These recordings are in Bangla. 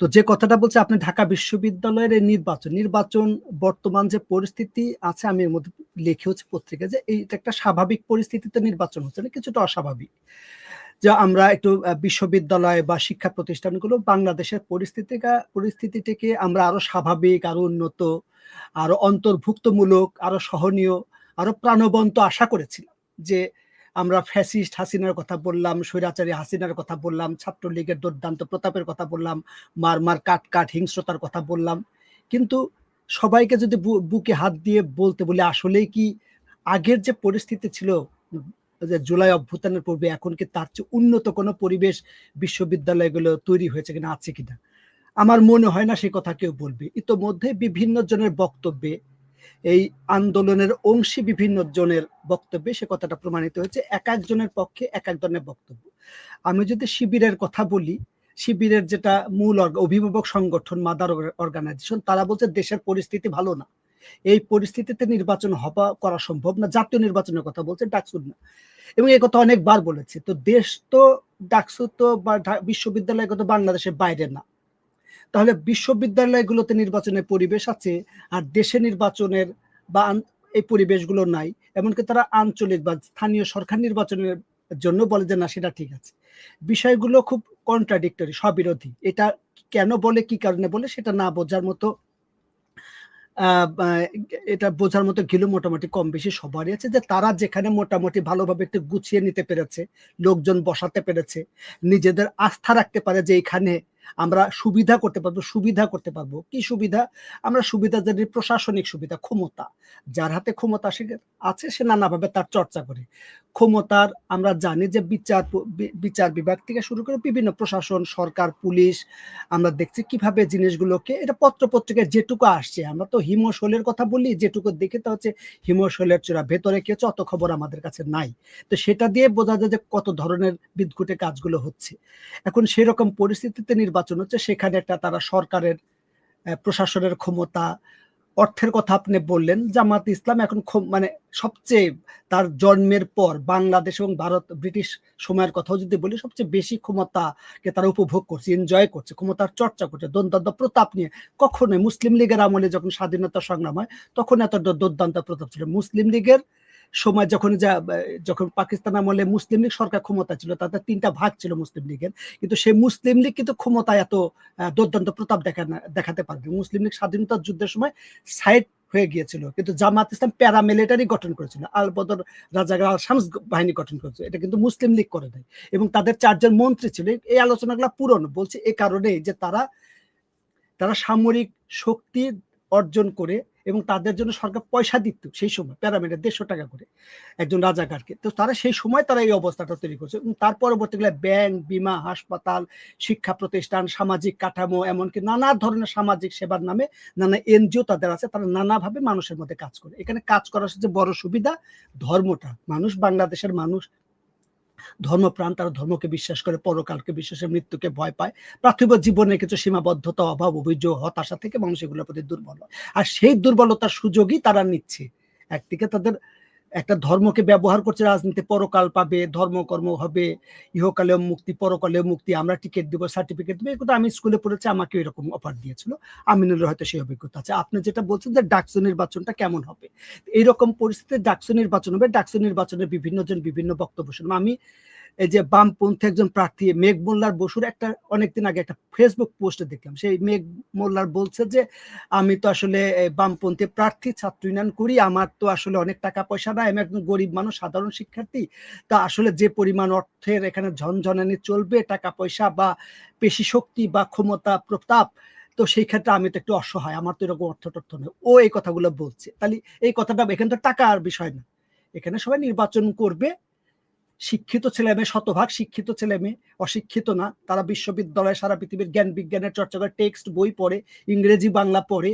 তো যে কথাটা বলছে, আপনি ঢাকা বিশ্ববিদ্যালয়ের নির্বাচন নির্বাচন বর্তমান যে পরিস্থিতি আছে, আমি এর মধ্যে লিখে হচ্ছে পত্রিকা যে এইটা একটা স্বাভাবিক পরিস্থিতিতে নির্বাচন হচ্ছে না কিছুটা অস্বাভাবিক। যে আমরা একটু বিশ্ববিদ্যালয় বা শিক্ষা প্রতিষ্ঠানগুলো বাংলাদেশের পরিস্থিতিকা পরিস্থিতিটিকে আমরা আরও স্বাভাবিক, আরও উন্নত, আরও অন্তর্ভুক্তমূলক, আরও সহনীয়, আরও প্রাণবন্ত আশা করেছিলাম যে আমরা ফ্যাসিস্ট হাসিনার কথা বললাম, স্বৈরাচারী হাসিনার কথা বললাম, ছাত্রলীগের দুর্দান্ত প্রতাপের কথা বললাম মার মার কাট কাট হিংস্রতার কথা বললাম। কিন্তু সবাইকে যদি বুকে হাত দিয়ে বলতে বলি, আসলেই কি আগের যে পরিস্থিতি ছিল, যে জুলাই অভ্যুত্থানের পূর্বে, এখন কি তার চেয়ে উন্নত কোনো পরিবেশ বিশ্ববিদ্যালয়গুলো তৈরি হয়েছে কিনা, আছে কিনা? আমার মনে হয় না সে কথা কেউ বলবে। ইতোমধ্যে বিভিন্ন জনের বক্তব্যে এই আন্দোলনের অংশী বিভিন্ন জনের বক্তব্যে সে কথাটা প্রমাণিত হয়েছে। এক একজনের পক্ষে এক এক ধরনের বক্তব্য। আমি যদি শিবিরের কথা বলি, শিবিরের যেটা মূল অভিভাবক সংগঠন মাদার অর্গানাইজেশন তারা বলছে দেশের পরিস্থিতি ভালো না। এই পরিস্থিতিতে নির্বাচন হওয়া, করা সম্ভব না। জাতীয় নির্বাচনের কথা বলছে ডাকসুর না। এবং এই কথা অনেকবার বলেছে। তো দেশ তো, ডাকসু তো বা বিশ্ববিদ্যালয় তো বাংলাদেশের বাইরে না। তাহলে বিশ্ববিদ্যালয়গুলোতে নির্বাচনের পরিবেশ আছে আর দেশে নির্বাচনের বা এই পরিবেশগুলো নাই। এমনকি তারা আঞ্চলিক বা স্থানীয় সরকার নির্বাচনের জন্য বলে যে, না, সেটা ঠিক আছে। বিষয়গুলো খুব কন্ট্রাডিক্টরি স্ববিরোধী। এটা কেন বলে, কি কারণে বলে, সেটা না বোঝার মতো এটা বোঝার মতো গেল মোটামুটি কম বেশি সবারই আছে যে, তারা যেখানে মোটামুটি ভালোভাবে একটু গুছিয়ে নিতে পেরেছে, লোকজন বসাতে পেরেছে, নিজেদের আস্থা রাখতে পারে যে, এখানে আমরা সুবিধা করতে পারব, সুবিধা করতে পারব। কি সুবিধা? আমরা সুবিধা জানি প্রশাসনিক সুবিধা, ক্ষমতা। যার হাতে ক্ষমতা আছে, সে নানাভাবে তার চর্চা করে। ক্ষমতার আমরা জানি যে বিচার বিচার বিভাগ থেকে শুরু করে বিভিন্ন প্রশাসন, সরকার, পুলিশ, আমরা দেখছি কীভাবে জিনিসগুলোকে, এটা পত্র পত্রিকায় যেটুকু আসছে, আমরা তো হিমশৈলের কথা বলি, যেটুকু দেখে তা হচ্ছে হিমশৈলের চূড়া, ভেতরে কি হচ্ছে অত খবর আমাদের কাছে নাই। তো সেটা দিয়ে বোঝা যায় যে কত ধরনের বিদ্যুটে কাজগুলো হচ্ছে। এখন সেরকম পরিস্থিতিতে নির্বাচন হচ্ছে, সেখানে একটা তারা সরকারের প্রশাসনের ক্ষমতা। অর্থের কথা আপনি বললেন, জামাত ইসলাম এখন মানে সবচেয়ে তার জন্মের পর বাংলাদেশ এবং ভারত, ব্রিটিশ সময়ের কথাও যদি বলি, সবচেয়ে বেশি ক্ষমতাকে তারা উপভোগ করছে এনজয় করছে, ক্ষমতার চর্চা করছে। দুর্দান্ত প্রতাপ নিয়ে কখনোই মুসলিম লীগের আমলে যখন স্বাধীনতা সংগ্রাম হয়, তখন এত দুর্দান্ত প্রতাপ ছিল। মুসলিম লীগের সময় যখন যা, যখন পাকিস্তান আমলে মুসলিম লীগ সরকার ক্ষমতা ছিল, তাদের তিনটা ভাগ ছিল মুসলিম লীগের। কিন্তু সেই মুসলিম লীগ কিন্তু ক্ষমতা এত দুর্দান্ত প্রতাপ দেখা দেখাতে পারবে। মুসলিম লীগ স্বাধীনতার যুদ্ধের সময় সাইড হয়ে গিয়েছিল। কিন্তু জামাত ইসলাম প্যারামিলিটারি গঠন করেছিল। আল বদর রাজাগার আল শামস বাহিনী গঠন করেছিল। এটা কিন্তু মুসলিম লীগ করে দেয় এবং তাদের চারজন মন্ত্রী ছিল। এই আলোচনাগুলো পুরনো বলছে এই কারণে যে তারা তারা সামরিক শক্তি অর্জন করে এবং তাদের জন্য সরকার পয়সা দিত সেই সময় প্যারামিটার দেড়শো টাকা করে একজন রাজাকারকে। তো তারা সেই সময় তারা এই অবস্থাটা তৈরি করছে এবং তার পরবর্তীকালে ব্যাংক, বিমা, হাসপাতাল, শিক্ষা প্রতিষ্ঠান, সামাজিক কাঠামো, এমনকি নানা ধরনের সামাজিক সেবার নামে নানা এনজিও তাদের আছে, তারা নানাভাবে মানুষের মধ্যে কাজ করে। এখানে কাজ করার যে বড় সুবিধা ধর্মটা। মানুষ বাংলাদেশের মানুষ ধর্মপ্রাণ তারা ধর্মকে বিশ্বাস করে, পরকালকে বিশ্বাসের মৃত্যুকে ভয় পায়। পার্থিব জীবনে কিছু সীমাবদ্ধতা, অভাব, অভিযোগ, হতাশা থেকে মানুষ এগুলোর প্রতি দুর্বল আর সেই দুর্বলতার সুযোগই তারা নিচ্ছে। একদিকে তাদের একটা ধর্মকে ব্যবহার করছে, রাজনীতি পরকাল পাবে ধর্মকর্ম হবে, ইহকালেও মুক্তি পরকালে মুক্তি, আমরা টিকিট দেবো সার্টিফিকেট দেবো এগুলো আমি স্কুলে পড়েছি আমাকে এরকম অফার দিয়েছিল। আমিনুল হয়তো সেই অভিজ্ঞতা আছে। আপনি যেটা বলছেন যে ডাকসু নির্বাচনটা কেমন হবে? এইরকম পরিস্থিতিতে ডাকসু নির্বাচন হবে, ডাকসু নির্বাচনের বিভিন্ন জন বিভিন্ন বক্তব্য শুনব। আমি যে বামপন্থী একজন প্রার্থী মেঘ মোল্লার বসুর একটা অনেকদিন আগে একটা ফেসবুক পোস্টে দেখলাম। সেই মেঘ মোল্লার বলছে যে, আমি তো আসলে বামপন্থী প্রার্থী, ছাত্র ইউনিয়ন করি, আমার তো আসলে অনেক টাকা পয়সা নাই, আমি একজন গরিব মানুষ, সাধারণ শিক্ষার্থী। তা আসলে যে পরিমাণ অর্থের এখানে ঝনঝনানি চলবে, টাকা পয়সা বা পেশি শক্তি বা ক্ষমতা প্রতাপ, তো সেই ক্ষেত্রে আমি তো একটু অসহায়, আমার তো এরকম অর্থ টর্থ নেই। ও এই কথাগুলো বলছে। তাহলে এই কথাটা এখানে তো টাকার বিষয় না। এখানে সবাই নির্বাচন করবে শিক্ষিত ছেলে মেয়ে, শতভাগ শিক্ষিত ছেলে মেয়ে, অশিক্ষিত না। তারা বিশ্ববিদ্যালয়ে সারা পৃথিবীর জ্ঞান বিজ্ঞানের চর্চা করে, টেক্সট, বই পড়ে, ইংরেজি, বাংলা পড়ে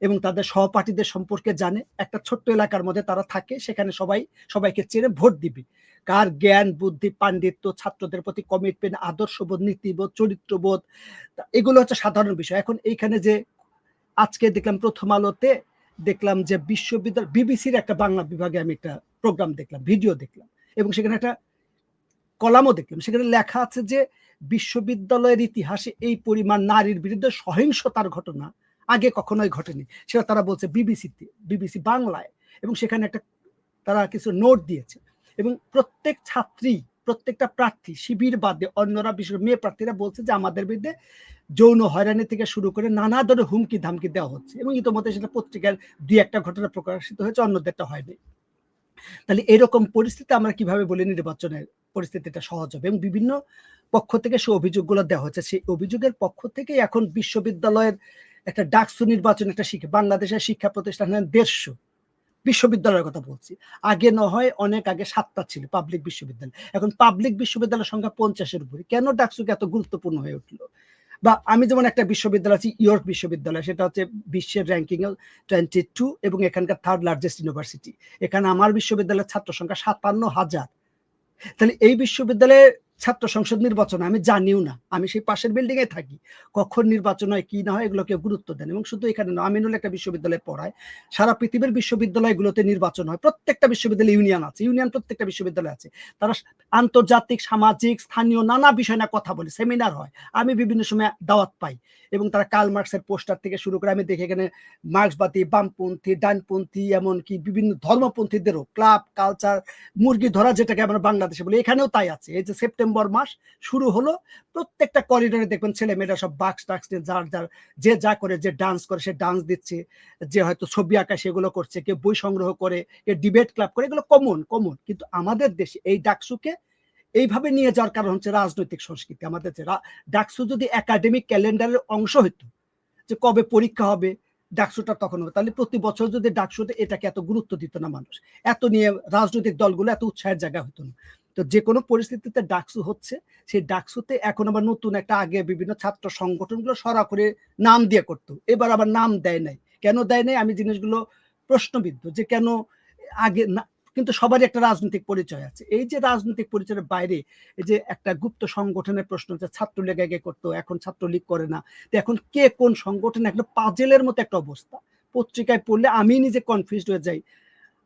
এবং তাদের সহপাঠীদের সম্পর্কে জানে। একটা ছোট্ট এলাকার মধ্যে তারা থাকে, সেখানে সবাই, সবাইকে চেনে, ভোট দিবে। কার জ্ঞান, বুদ্ধি, পাণ্ডিত্য, ছাত্রদের প্রতি কমিটমেন্ট আদর্শবোধ, নীতিবোধ, চরিত্রবোধ এগুলো হচ্ছে সাধারণ বিষয়। এখন এইখানে যে আজকে দেখলাম প্রথম আলোতে, দেখলাম যে বিশ্ববিদ্যালয়, বিবিসির একটা বাংলা বিভাগে আমি একটা প্রোগ্রাম দেখলাম ভিডিও দেখলাম। এবং সেখানে একটা কলামও দেখলাম। সেখানে লেখা আছে যে, বিশ্ববিদ্যালয়ের ইতিহাসে এই পরিমাণ নারীর বিরুদ্ধে সহিংসতার ঘটনা আগে কখনোই ঘটেনি। সেটা তারা বলছে বিবিসিতে, বিবিসি বাংলায়। এবং সেখানে একটা তারা কিছু নোট দিয়েছে। এবং প্রত্যেক ছাত্রী, প্রত্যেকটা প্রার্থী শিবির বাদে অন্যরা বিশেষ মেয়ে প্রার্থীরা বলছে যে, আমাদের বিরুদ্ধে যৌন হয়রানি থেকে শুরু করে নানা ধরনের হুমকি ধামকি দেওয়া হচ্ছে। এবং ইতিমধ্যে সেটা পত্রিকার দুই একটা ঘটনা প্রকাশিত হয়েছে অন্যদেরটা হয়নি। তাহলে এরকম পরিস্থিতি আমরা কীভাবে বলি নির্বাচনের পরিস্থিতিটা সহজ হবে? এবং বিভিন্ন পক্ষ থেকে সে অভিযোগগুলো দেওয়া হচ্ছে। সেই অভিযোগের পক্ষ থেকে এখন বিশ্ববিদ্যালয়ের একটা ডাকসু নির্বাচন একটা শিক্ষা বাংলাদেশের শিক্ষা প্রতিষ্ঠান দেড়শো বিশ্ববিদ্যালয়ের কথা বলছি। আগে না হয় অনেক আগে সাতটা ছিল পাবলিক বিশ্ববিদ্যালয়। এখন পাবলিক বিশ্ববিদ্যালয়ের সংখ্যা পঞ্চাশের উপরে। কেন ডাকসুকে এত গুরুত্বপূর্ণ হয়ে উঠল? বা আমি যেমন একটা বিশ্ববিদ্যালয় আছি, ইয়র্ক বিশ্ববিদ্যালয়, সেটা হচ্ছে বিশ্বের র্যাঙ্কিং টোয়েন্টি টু এবং এখানকার থার্ড লার্জেস্ট ইউনিভার্সিটি এখানে আমার বিশ্ববিদ্যালয়ের ছাত্র সংখ্যা সাতান্ন হাজার। তাহলে এই বিশ্ববিদ্যালয়ে ছাত্র সংসদ নির্বাচন, আমি জানিও না। আমি সেই পাশের বিল্ডিং এ থাকি। কখন নির্বাচন হয়, কি না হয় এগুলোকে গুরুত্ব দেন। এবং শুধু এখানে না আমিনুল একটা বিশ্ববিদ্যালয়ে পড়ায়। সারা পৃথিবীর বিশ্ববিদ্যালয়গুলোতে নির্বাচন হয়। প্রত্যেকটা বিশ্ববিদ্যালয় ইউনিয়ন আছে। ইউনিয়ন প্রত্যেকটা বিশ্ববিদ্যালয় আছে। তারা আন্তর্জাতিক, সামাজিক, স্থানীয় নানা বিষয় না কথা বলে। সেমিনার হয়। আমি বিভিন্ন সময় দাওয়াত পাই। এবং তারা কাল মার্কসের পোস্টার থেকে শুরু করে, আমি দেখি এখানে মার্ক্সবাদী, বামপন্থী, ডানপন্থী, এমনকি বিভিন্ন ধর্মপন্থীদেরও। ক্লাব, কালচার, মুরগি ধরা যেটাকে আমরা বাংলাদেশে বলি, এখানেও তাই আছে। এই যে সেপ্টেম্বর মাস শুরু হলো। প্রত্যেকটা করিডোরে দেখবেন ছেলে মেয়েরা সব বাক্স টাক্স নিয়ে যার যার, যে যা করে, যে ডান্স করে, সে ডান্স দিচ্ছে। যে হয়তো ছবি আঁকা সেগুলো করছে, কেউ বই সংগ্রহ করে, কেউ ডিবেট ক্লাব করে, এগুলো কমন কমন কিন্তু আমাদের দেশে এই ডাকসুকে এইভাবে নিয়ে যাওয়ার কারণ হচ্ছে রাজনৈতিক সংস্কৃতি। আমাদের ডাকসু যদি একাডেমিক ক্যালেন্ডারের অংশ হইতো, যে কবে পরীক্ষা হবে, ডাকসুটা তখন হবে। তাহলে প্রতি বছর যদি ডাকসুতে এটাকে এত গুরুত্ব দিত না মানুষ, এত নিয়ে রাজনৈতিক দলগুলো এত উৎসাহের জায়গা হতো না। তো যে কোনো পরিস্থিতিতে ডাকসু হচ্ছে, সেই ডাকসুতে এখন আবার নতুন একটা আগে বিভিন্ন ছাত্র সংগঠনগুলো সরা করে নাম দিয়ে করতো। এবার আবার নাম দেয় নাই। কেন দেয় নাই? আমি জিনিসগুলো প্রশ্নবিদ্ধ যে কেন আগে না, কিন্তু সবারই একটা রাজনৈতিক পরিচয় আছে। এই যে রাজনৈতিক পরিচয়ের বাইরে এই যে একটা গুপ্ত সংগঠনের প্রশ্ন যে ছাত্রলীগ আগে করতো, এখন ছাত্রলীগ করে না, তো এখন কে কোন সংগঠন? একটা পাজেলের মতো একটা অবস্থা। পত্রিকায় পড়লে আমি নিজে কনফিউজড হয়ে যাই।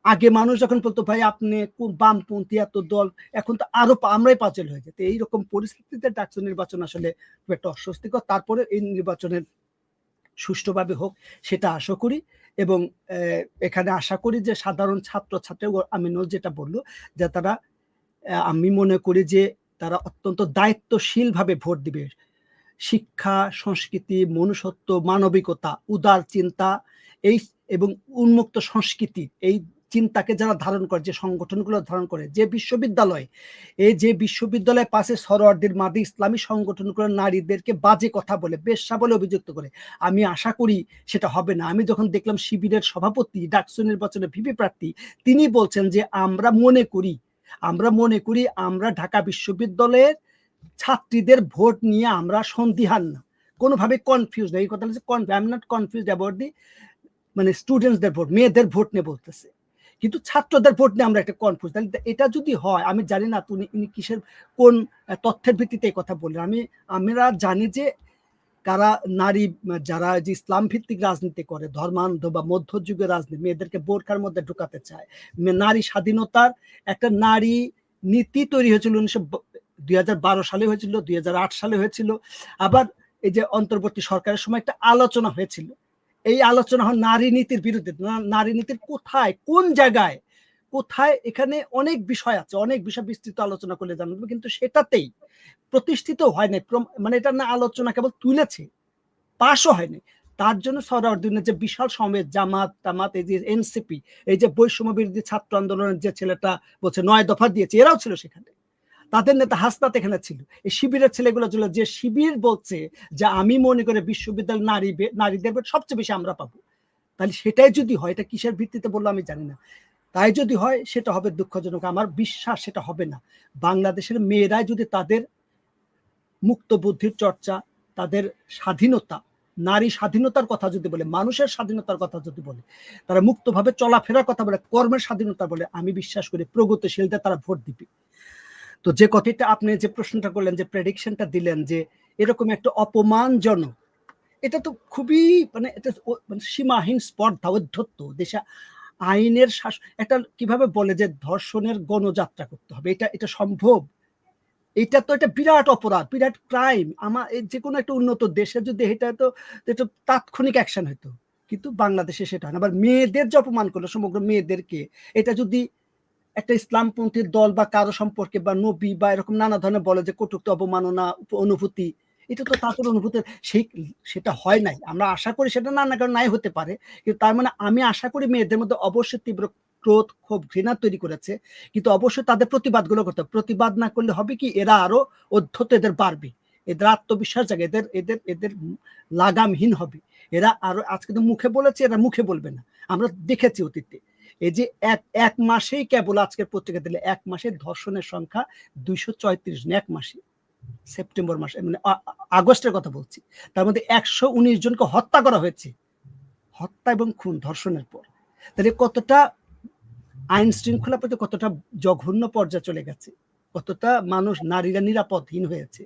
আগে মানুষ যখন বলতো, ভাই, আপনি বামপন্থী, এত দল? এখন তো আরও আমরাই পাচল হয়ে যেত এইরকম পরিস্থিতিতে ডাকসু নির্বাচন আসলে একটা অস্বস্তিকর। তারপরে এই নির্বাচনের সুষ্ঠুভাবে হোক, সেটা আশা করি। এবং এখানে আশা করি যে সাধারণ ছাত্র ছাত্রী আমিনুল যেটা বলল, যে তারা আমি মনে করি যে তারা অত্যন্ত দায়িত্বশীলভাবে ভোট দিবে। শিক্ষা, সংস্কৃতি, মনুষ্যত্ব, মানবিকতা, উদার চিন্তা, এই এবং উন্মুক্ত সংস্কৃতি, এই চিন্তাকে যারা ধারণ করে, যে সংগঠনগুলো ধারণ করে, যে বিশ্ববিদ্যালয়, এই যে বিশ্ববিদ্যালয় পাশে সরোয়ারদের মাদি ইসলামী সংগঠনগুলো নারীদেরকে বাজে কথা বলে, বেশ্যা বলে অভিযুক্ত করে, আমি আশা করি সেটা হবে না। আমি যখন দেখলাম শিবিরের সভাপতি, ডাকসু নির্বাচনে ভিপি প্রার্থী, তিনি বলছেন যে, আমরা মনে করি, আমরা মনে করি আমরা ঢাকা বিশ্ববিদ্যালয়ের ছাত্রীদের ভোট নিয়ে আমরা সন্দিহান না। কোনোভাবে কনফিউজ না। এই কথা হচ্ছে I am not confuse about the মানে স্টুডেন্টসদের ভোট, মেয়েদের ভোট নিয়ে বলতেছে। কিন্তু ছাত্রদের ভোট নিয়ে আমরা একটা কনফিউজ তাহলে এটা যদি হয়, আমি জানি না তুমি, ইনি কিসের, কোন তথ্যের ভিত্তিতে এই কথা বললেন। আমি, আমরা জানি যে কারা নারী, যারা যে ইসলাম ভিত্তিক রাজনীতি করে, ধর্মান্ধ বা মধ্যযুগের রাজনীতি, মেয়েদেরকে বোরখার মধ্যে ঢুকাতে চায়। নারী স্বাধীনতার একটা নারী নীতি তৈরি হয়েছিল উনিশশো দুই সালে হয়েছিল, দুই হাজার আট সালে হয়েছিল। আবার এই যে অন্তর্বর্তী সরকারের সময় একটা আলোচনা হয়েছিল। এই আলোচনা হয় নারী নীতির বিরুদ্ধে। নারী নীতির কোথায়, কোন জায়গায়, কোথায় এখানে অনেক বিষয় আছে, অনেক বিষয় বিস্তৃত আলোচনা করলে জানব কিন্তু সেটাতেই প্রতিষ্ঠিত হয় নাই। মানে এটা না আলোচনা কেবল তুলেছে, পাশও হয়নি তার জন্য সরাউদ্দিনের যে বিশাল সমেত জামাত টামাত এই যে এনসিপি, এই যে বৈষম্য বিরোধী ছাত্র আন্দোলনের যে ছেলেটা বলছে, নয় দফা দিয়েছে, এরাও ছিল সেখানে। তাদের নেতা হাসনাত এখানে ছিল। এই শিবিরের ছেলেগুলো ছিল, যে শিবির বলছে যে আমি মনে করি বিশ্ববিদ্যালয় নারী নারীদের সবচেয়ে বেশি আমরা পাবো। তাহলে সেটাই যদি হয়, এটা কিসের ভিত্তিতে বলল আমি জানি না। তাই যদি হয়, সেটা হবে দুঃখজনক। আমার বিশ্বাস সেটা হবে না। বাংলাদেশের মেয়েরাই যদি তাদের মুক্ত বুদ্ধির চর্চা, তাদের স্বাধীনতা, নারী স্বাধীনতার কথা যদি বলে, মানুষের স্বাধীনতার কথা যদি বলে, তারা মুক্তভাবে চলাফেরার কথা বলে, কর্মের স্বাধীনতা বলে, আমি বিশ্বাস করি প্রগতিশীলদের তারা ভোট দিবে। তো যে কথাটা আপনি যে প্রশ্নটা করলেন, যে প্রেডিকশনটা দিলেন, যে এরকম একটা অপমানজনক, এটা তো খুবই মানে এটা মানে সীমাহীন স্পর্ধা অধ্যত্ত দেশে আইনের শাসন এটা কীভাবে বলে যে ধর্ষণের গণযাত্রা করতে হবে? এটা এটা সম্ভব? এটা তো একটা বিরাট অপরাধ, বিরাট ক্রাইম আমার যে কোনো একটা উন্নত দেশে যদি এটা তো, এটা তাৎক্ষণিক অ্যাকশন হতো কিন্তু বাংলাদেশে সেটা হয় না। আবার মেয়েদের যে অপমান করল, সমগ্র মেয়েদেরকে, এটা যদি একটা ইসলামপন্থী দল বা কারও সম্পর্কে বা নবী বা এরকম নানা ধরনের বলে যে কটুক্ত, অবমাননা অনুভূতি, এটা তো তাদের অনুভূতি। সেই সেটা হয় নাই। আমরা আশা করি সেটা নানা কারণ নাই হতে পারে। কিন্তু তার মানে আমি আশা করি মেয়েদের মধ্যে অবশ্যই তীব্র ক্রোধ, ক্ষোভ, ঘৃণা তৈরি করেছে। কিন্তু অবশ্যই তাদের প্রতিবাদগুলো করতে হবে। প্রতিবাদ না করলে হবে কি? এরা আরও অধ্যত এদের বাড়বে। এদের আত্মবিশ্বাস জাগে, এদের এদের এদের লাগামহীন হবে। এরা আরও আজকে তো মুখে বলেছে, এরা মুখে বলবে না। আমরা দেখেছি অতীতে। এই যে এক এক মাসেই কেবল আজকের পত্রিকা দিলে এক মাসে ধর্ষণের সংখ্যা দুইশো চৌত্রিশ এক মাসে। সেপ্টেম্বর মাসে মানে আগস্টের কথা বলছি। তার মধ্যে একশো উনিশ জনকে হত্যা করা হয়েছে। হত্যা এবং খুন ধর্ষণের পর। তাহলে কতটা আইন শৃঙ্খলা প্রতি কতটা জঘন্য পর্যায়ে চলে গেছে, কতটা মানুষ নারীরা নিরাপদহীন হয়েছে।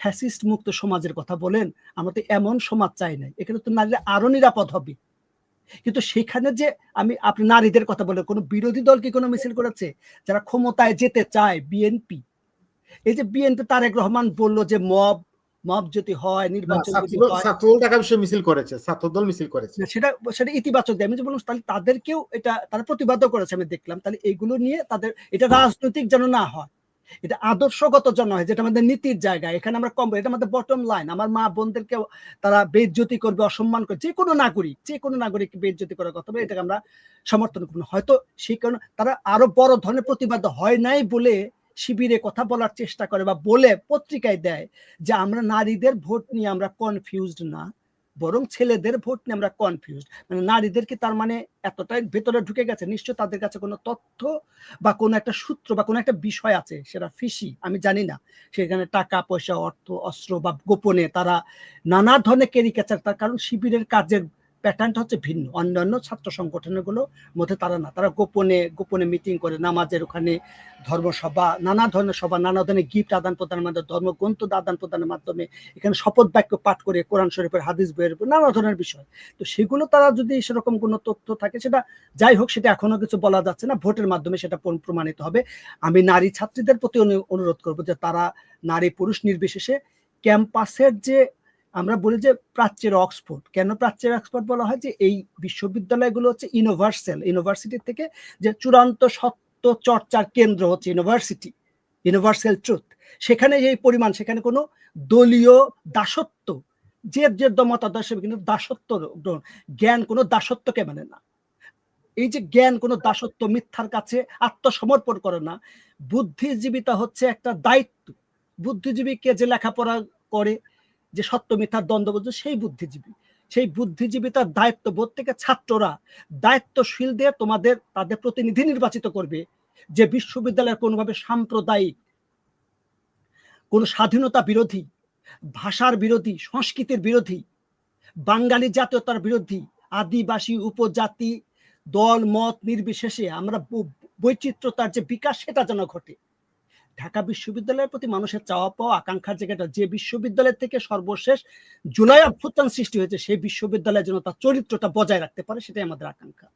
ফ্যাসিস্ট মুক্ত সমাজের কথা বলেন আমরা তো এমন সমাজ চাই নাই। এখানে তো নারীরা আরও নিরাপদ হবে। কিন্তু সেখানে যে আমি আপনি নারীদের কথা বলে কোনো বিরোধী দল কি কোনো মিছিল করেছে? যারা ক্ষমতায় যেতে চায় বিএনপি এই যে বিএনপি তারেক রহমান বলল যে মব মব যদি হয় নির্বাচন যদি ছাত্রদল ছাত্রদল ঢাকা বিশ্ব মিছিল করেছে ছাত্রদল মিছিল করেছে। সেটা সেটা ইতিবাচক। আমি যে বললাম তাহলে তাদেরকেও এটা তারা প্রতিবাদও করেছে আমি দেখলাম। তাহলে এইগুলো নিয়ে তাদের এটা রাজনৈতিক যেন না হয়। এটা আদর্শগত যেন হয়, যেটা আমাদের নীতির জায়গা। এখানে আমরা কম, এটা আমাদের বটম লাইন আমার মা বোনদেরকে তারা বেজ্জতি করবে, অসম্মান করবে, যে কোনো নাগরিক, যে কোনো নাগরিক বেজ্জতি করার কথা বলে এটাকে আমরা সমর্থন করব হয়তো সেই কারণে তারা আরও বড় ধরনের প্রতিবাদ হয় নাই বলে শিবিরে কথা বলার চেষ্টা করে বা বলে পত্রিকায় দেয় যে আমরা নারীদের ভোট নিয়ে আমরা কনফিউজড না। বরং ছেলেদের ভোট নিয়ে আমরা কনফিউজ মানে নারীদেরকে তার মানে এতটাই ভেতরে ঢুকে গেছে? নিশ্চয় তাদের কাছে কোনো তথ্য বা কোনো একটা সূত্র বা কোনো একটা বিষয় আছে, সেটা ফিসি আমি জানি না। সেখানে টাকা, পয়সা, অর্থ, অস্ত্র বা গোপনে তারা নানা ধরনের ক্যারিকেচার তার কারণ শিবিরের কাজের প্যাটার্নটা হচ্ছে ভিন্ন। অন্যান্য ছাত্র সংগঠনগুলো মধ্যে তারা না। তারা গোপনে গোপনে মিটিং করে, নামাজের ওখানে ধর্মসভা, নানা ধরনের সভা, নানা ধরনের গিফট আদান প্রদানের মাধ্যমে, ধর্মগ্রন্থ আদান প্রদানের মাধ্যমে, এখানে শপথ বাক্য পাঠ করে, কোরআন শরীফের হাদিস বইয়ের উপর নানা ধরনের বিষয়। তো সেগুলো তারা যদি সেরকম কোনো তথ্য থাকে, সেটা যাই হোক, সেটা এখনও কিছু বলা যাচ্ছে না। ভোটের মাধ্যমে সেটা প্রমাণিত হবে। আমি নারী ছাত্রীদের প্রতি অনু- অনুরোধ করব যে তারা নারী পুরুষ নির্বিশেষে ক্যাম্পাসের যে আমরা বলি যে প্রাচ্যের অক্সফোর্ড। কেন প্রাচ্যের অক্সফোর্ড বলা হয়? যে এই বিশ্ববিদ্যালয়গুলো হচ্ছে ইউনিভার্সাল। ইউনিভার্সিটি থেকে যে চূড়ান্ত সত্য চর্চার কেন্দ্র হচ্ছে ইউনিভার্সিটি, ইউনিভার্সাল ট্রুথ। সেখানে এই পরিমাণ, সেখানে কোনো দলীয় দাসত্ব, যে যে মতাদর্শ, কিন্তু দাসত্ব জ্ঞান কোনো দাসত্বকে মানে না। এই যে জ্ঞান কোনো দাসত্ব মিথ্যার কাছে আত্মসমর্পণ করে না, বুদ্ধিজীবিতা হচ্ছে একটা দায়িত্ব। বুদ্ধিজীবীকে যে লেখাপড়া করে যে সত্য মিথ্যার দ্বন্দ্ব বুঝবে সেই বুদ্ধিজীবী। সেই বুদ্ধিজীবিতার দায়িত্ব বোধ থেকে ছাত্ররা দায়িত্বশীল দিয়ে তোমাদের, তাদের প্রতিনিধি নির্বাচিত করবে। যে বিশ্ববিদ্যালয়ের কোনোভাবে সাম্প্রদায়িক, কোন স্বাধীনতা বিরোধী, ভাষার বিরোধী, সংস্কৃতির বিরোধী, বাঙালি জাতীয়তার বিরোধী, আদিবাসী, উপজাতি, দল, মত নির্বিশেষে আমরা বৈচিত্র্যতার যে বিকাশ, সেটা যেন ঘটে। ঢাকা বিশ্ববিদ্যালয়ের প্রতি মানুষের চাওয়া পাওয়া, আকাঙ্ক্ষার জায়গাটা যে বিশ্ববিদ্যালয় থেকে সর্বশেষ জুলাই অভ্যুত্থান সৃষ্টি হয়েছে, সেই বিশ্ববিদ্যালয় যেন তার চরিত্রটা বজায় রাখতে পারে, সেটাই আমাদের আকাঙ্ক্ষা।